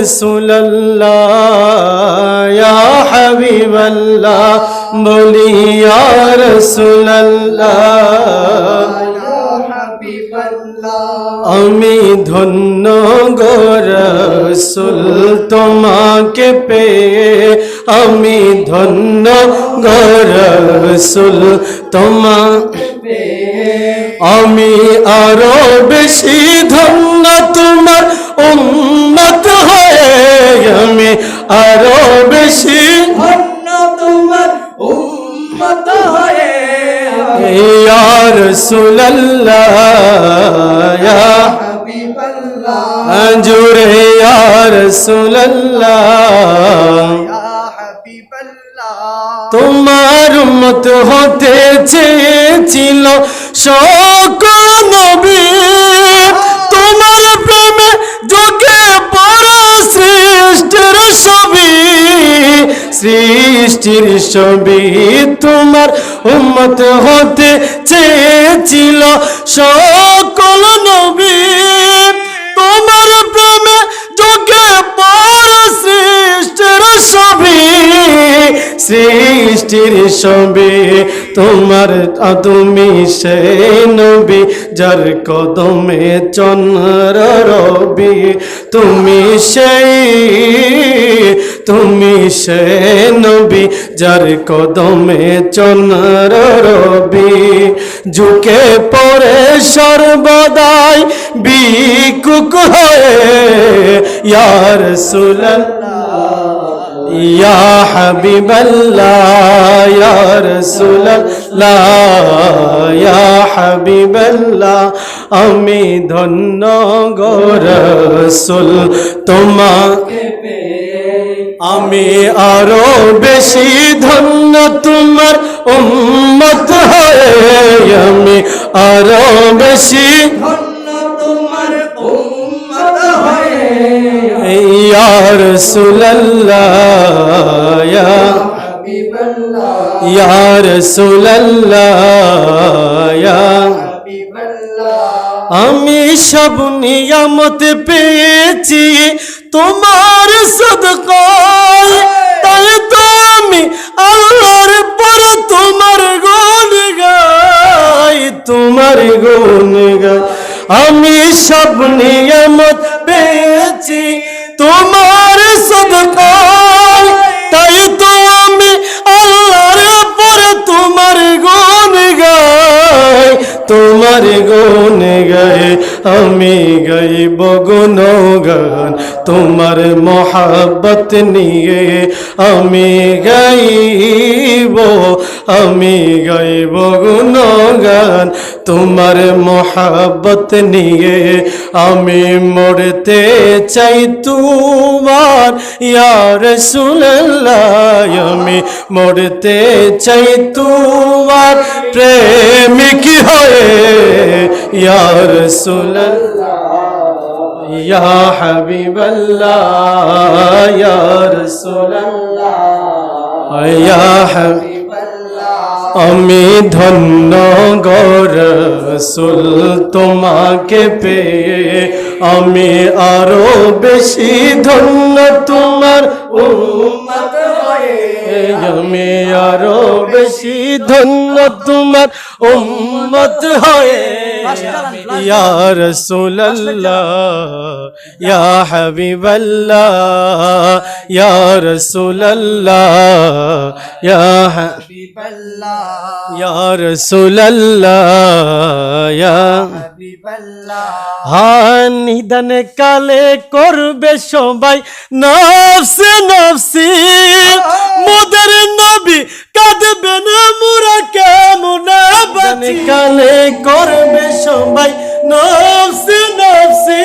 রসুল্লাহ ইয়া হাবিবাল্লাহ, বলি, ইয়া রসুল্লাহ আমি ধন্য গরসুল তোমাকে পেয়ে, আমি ধন্য গরসুল তোমা আমি আরও বেশি ধন্য তোমার উন্মত হয়ে আমি আরও বেশি। ধন্য তোমার উম্মত হয়ে ইয়া রাসূলুল্লাহ ইয়া হাবিবাল্লাহ। জুড়ে ইয়া রাসূলুল্লাহ ইয়া হাবিবাল্লাহ। তোমার মত হতে চেয়েছিল সকল সৃষ্টির ছবি তোমার উম্মত হতে চেয়েছিল। সকল নবী তোমার প্রেমে যোগে পর সৃষ্টির ছবি। সৃষ্টির ছবি তোমার তুমি সে নবী, যার কদমে চন্দ্র রবি। তুমি সেই, তুমি সে নবী, যার কদমে চন্দ্র রবি। ঝুঁকে পড়ে সর্বদাই বিকুক হয়ে ইয়ার ইয়া হাবিবাল্লাহ, ইয়া রাসূলুল্লাহ, ইয়া হাবিবাল্লাহ, আমি ধন্য গো রাসূল। তোমাকে আমি আরও বেশি ধন্য, তোমার উম্মত হয়ে আমি আরও বেশি ধন্য, তোমার উম্মত ইয়া হাবিবাল্লাহ আমি সব নিয়ামত পেয়েছি তোমার সদকায়, তাই তো আমি আল্লাহর পর তোমার গুণ গাই, তোমার গুণ গাই। আমি সব নিয়ামত গুণ গাই আমি গাইব গুণগান, তোমার মহাব্বত নিয়ে আমি গাইব আমি গাইব গুণগান, তোমার মহাব্বত নিয়ে আমি মরতে চাই তোমার। ইয়ার সুল্লাহ আমি মরতে চাই তোমার। প্রেমিক হয়ে ইয়ার সুল্লাহ ইয়া হাবিবাল্লাহ ইয়া রাসূলুল্লাহ। ইয়া হাবিবাল্লাহ। আমি ধন্য গরসুল তোমাকে পেয়ে। আমি আরও বেশি ধন্য তোমার উম্মত হয়ে আমি আরও বেশি ধন্য তোমার উম্মত হয়ে ইয়া রাসূলুল্লাহ ইয়া হাবিবাল্লাহ ইয়া রাসূলুল্লাহ ইয়া নিদান কালে করবে সবাই নফসে নফসি। মোদের নবী কাঁদবে না মুরা কেমন বাঁচি কালে করবে সবাই নফসে নফসি।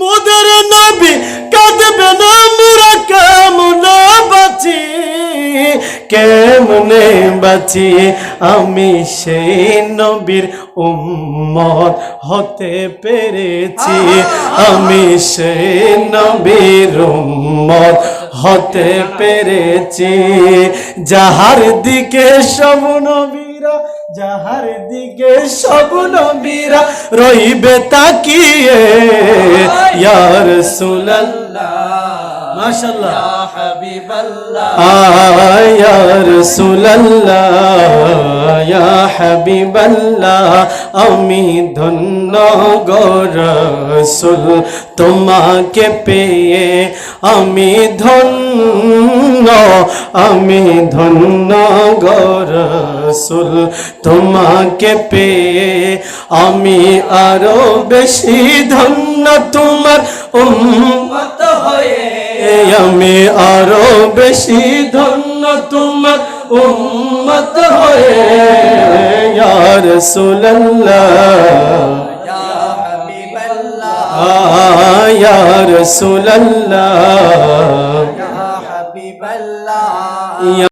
মোদের নবী কাঁদবে না মুরা কেমন কেমনে বাঁচি আমি সেই নবীর উম্মত হতে পেরেছি। আমি সেই নবীর উম্মত হতে পেরেছি। যাহার দিকে সব নবীরা যাহার দিকে সব নবীরা রইবে তাকিয়ে। ইয়ার সুলাল্লাহ মাশাআল্লাহ। ইয়া হাবিবাল্লাহ। আয়া রাসূলুল্লাহ ইয়া হাবিবাল্লাহ আমি ধন্য গো তোমাকে পেয়ে আমি ধন্য আমি ধন্য গো রাসূল। তোমাকে পেয়ে আমি আরও বেশি ধন্য তোমার উম্মত হয়ে আমি আরও বেশি ধন্য তোমার উম্মত হয়ে। ইয়া হাবিবাল্লাহ। ইয়া রাসূলুল্লাহ। ইয়া হাবিবাল্লাহ।